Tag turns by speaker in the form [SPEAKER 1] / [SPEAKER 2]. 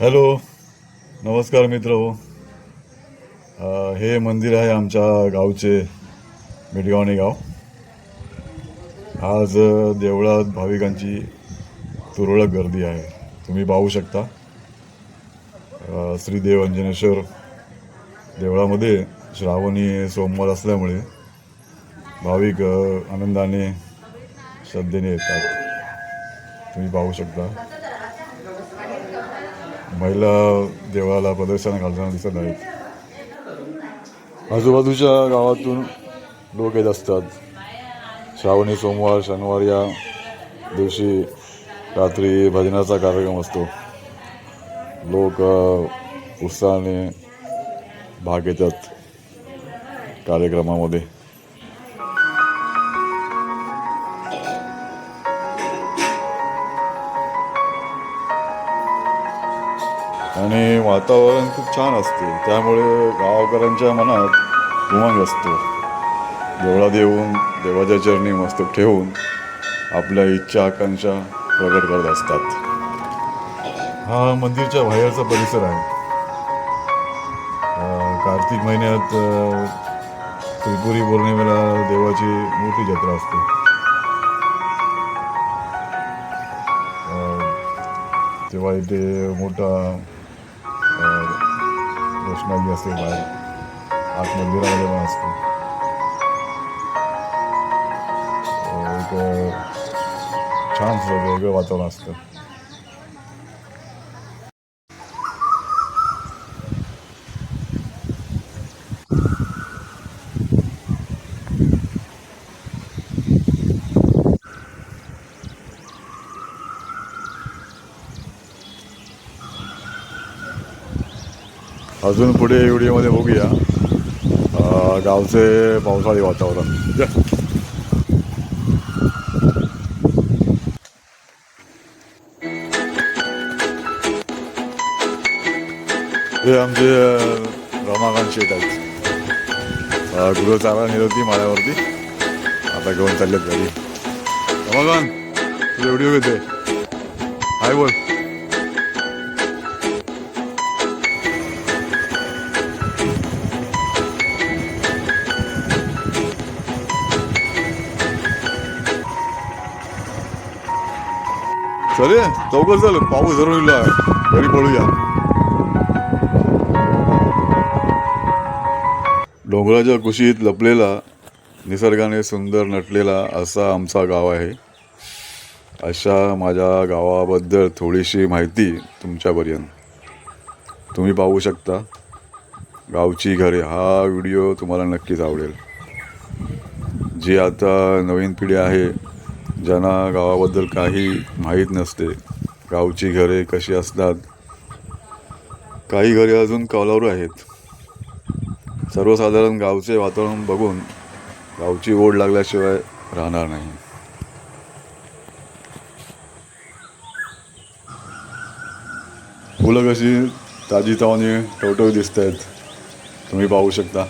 [SPEAKER 1] Hello नमस्कार मित्र. हो हे मंदिर आहे आमच्या गावचे मिडगावणे गाव. आज देवळात भाविकांची तुरळक गर्दी आहे. तुम्ही पाहू शकता. श्री देव अंजनेश्वर देवळामध्ये श्रावणी सोमवार असल्यामुळे भाविक आनंदाने श्रद्धेने येतात. तुम्ही पाहू शकता. महिला देवाला प्रदर्शन घालताना दिसत आहेत आजूबाजूच्या गावातून लोक येत असतात. श्रावणी सोमवार शनिवार या दिवशी रात्री भजनाचा कार्यक्रम असतो. लोक उत्साहाने भाग घेतात कार्यक्रमामध्ये. आणि वातावरण खूप छान असते. त्यामुळे गावकऱ्यांच्या मनात उमंग असतो. देवळात येऊन देवाच्या चरणी मस्तक ठेवून आपल्या इच्छा आकांक्षा प्रकट करत असतात. हा मंदिरच्या बाहेरचा परिसर आहे. कार्तिक महिन्यात त्रिपुरी पौर्णिमेला देवाची मोठी जत्रा असते. तेव्हा इथे मोठा रोषणाई असते बाहेर आत मंदिरामध्ये पण असते. एक छान वेगळं वातावरण असतं. अजून पुढे व्हिडिओमध्ये बघूया. गावचे पावसाळी वातावरण. हे आमचे रमाकांत शेट आहेत. अं, नेली होती माळ्यावरती. आता घेऊन चाललेत घरी. रमाकांत तुझा व्हिडिओ घेते हाय बोल. चले चौकच झालं पाऊस धरून घरी पळूया. डोंगराच्या कुशीत लपलेला निसर्गाने सुंदर नटलेला असा आमचा गाव आहे. अशा माझ्या गावाबद्दल थोडीशी माहिती तुमच्यापर्यंत. तुम्ही पाहू शकता गावची घरे. हा व्हिडिओ तुम्हाला नक्कीच आवडेल. जी आता नवीन पिढी आहे ज्यांना गावाबद्दल काही माहीत नसते. गावची घरे कशी असतात? काही घरे अजून कौलारू आहेत. सर्वसाधारण गावचे वातावरण बघून गावची ओढ लागल्याशिवाय राहणार नाही. फुलं कशी ताजीतावानी टवटव दिसत आहेत तुम्ही पाहू शकता.